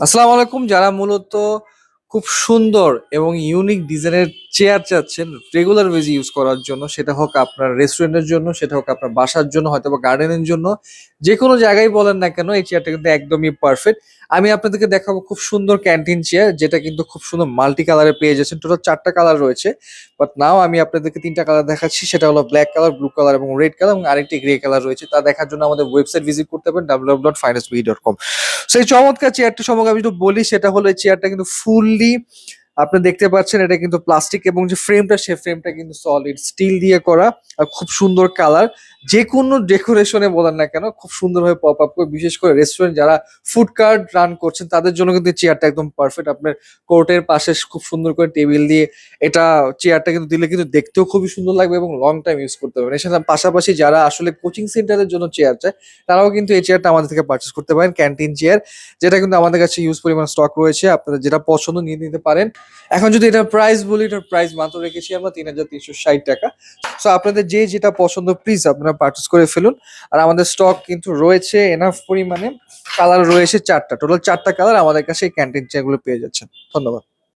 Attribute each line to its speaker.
Speaker 1: আসসালামু আলাইকুম যারা মূলত খুব সুন্দর এবং ইউনিক ডিজাইনের চেয়ার চাচ্ছেন রেগুলার বেজি ইউজ করার জন্য, সেটা হোক আপনার রেস্টুরেন্টের জন্য, সেটা হোক আপনার বাসার জন্য হয়তো বা গার্ডেনের জন্য যে কোনো জায়গায় বলেন না কেন, এই চেয়ারটা কিন্তু একদমই পারফেক্ট আমি আপনাদেরকে দেখাবো খুব সুন্দর ক্যান্টিন চেয়ার যেটা কিন্তু খুব সুন্দর মাল্টি কালারে পেয়ে যাচ্ছেন। টোটাল চারটা কালার রয়েছে বাট নাও আমি আপনাদেরকে তিনটা কালার দেখাচ্ছি, সেটা হলো ব্ল্যাক কালার ব্লু কালার এবং রেড কালার এবং আরেকটি গ্রে কালার রয়েছে। তা দেখার জন্য আমাদের ওয়েবসাইট ভিজিট করতে পারেন ডাব্লিউ ডট ডট কম সেই চমৎকার চেয়ারটা সম্পর্কে আমি একটু বলি, সেটা হলো এই চেয়ারটা কিন্তু ফুললি আপনি দেখতে পাচ্ছেন এটা কিন্তু প্লাস্টিক এবং যে ফ্রেমটা সে ফ্রেমটা কিন্তু সলিড স্টিল দিয়ে করা আর খুব সুন্দর কালার যে কোনো ডেকোরেশনে বলেন না কেন, খুব সুন্দরভাবে পপ আপ করে, বিশেষ করে রেস্টুরেন্ট যারা ফুড কার্ট রান করছেন, তাদের জন্য কিন্তু চেয়ারটা একদম পারফেক্ট আপনার কোর্টের পাশে খুব সুন্দর করে টেবিল দিয়ে এটা চেয়ারটা কিন্তু দিলে কিন্তু দেখতেও খুবই সুন্দর লাগবে এবং লং টাইম ইউজ করতে পারবেন। সাথে পাশাপাশি যারা আসলে কোচিং সেন্টারের জন্য চেয়ার চায়, তারাও কিন্তু এই চেয়ারটা আমাদের থেকে পারচেস করতে পারেন ক্যান্টিন চেয়ার যেটা কিন্তু আমাদের কাছে ইউজ পরিমাণ স্টক রয়েছে। আপনাদের যেটা পছন্দ নিয়ে নিতে পারেন এখন যদি এটা প্রাইস বলি এটা প্রাইস মাত্র রেখেছি আমরা তিন হাজার তিনশো ষাট টাকা। সো আপনাদের যে যেটা পছন্দ প্লিজ আপনারা পার্চেস করে ফেলুন। আর আমাদের স্টক কিন্তু রয়েছে এনাফ পরিমাণে। কালার রয়েছে চারটা। টোটাল চারটা কালার আমাদের কাছে ক্যান্টিন চেয়ারগুলো পেয়ে যাচ্ছেন। ধন্যবাদ।